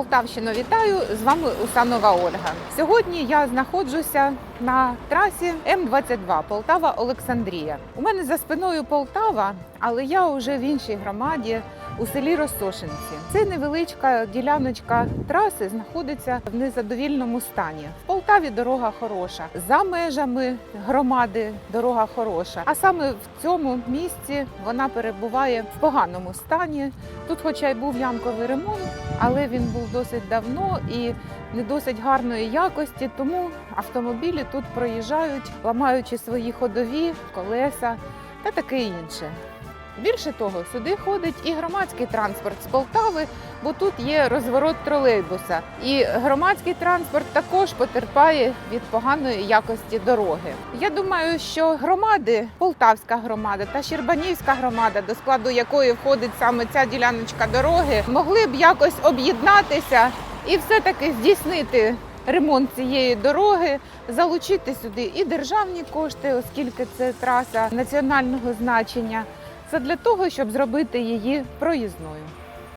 Полтавщину вітаю! З вами Усанова Ольга. Сьогодні я знаходжуся на трасі М22 Полтава Олександрія. У мене за спиною Полтава, але я вже в іншій громаді у селі Росошинці. Це невеличка діляночка траси знаходиться в незадовільному стані. В Полтаві дорога хороша. За межами громади дорога хороша. А саме в цьому місці вона перебуває в поганому стані. Тут, хоча й був ямковий ремонт, але він був досить давно і не досить гарної якості, тому автомобілі тут проїжджають, ламаючи свої ходові, колеса та таке інше. Більше того, сюди ходить і громадський транспорт з Полтави, бо тут є розворот тролейбуса. І громадський транспорт також потерпає від поганої якості дороги. Я думаю, що громади, Полтавська громада та Щербанівська громада, до складу якої входить саме ця діляночка дороги, могли б якось об'єднатися і все-таки здійснити ремонт цієї дороги, залучити сюди і державні кошти, оскільки це траса національного значення. Це для того, щоб зробити її проїзною.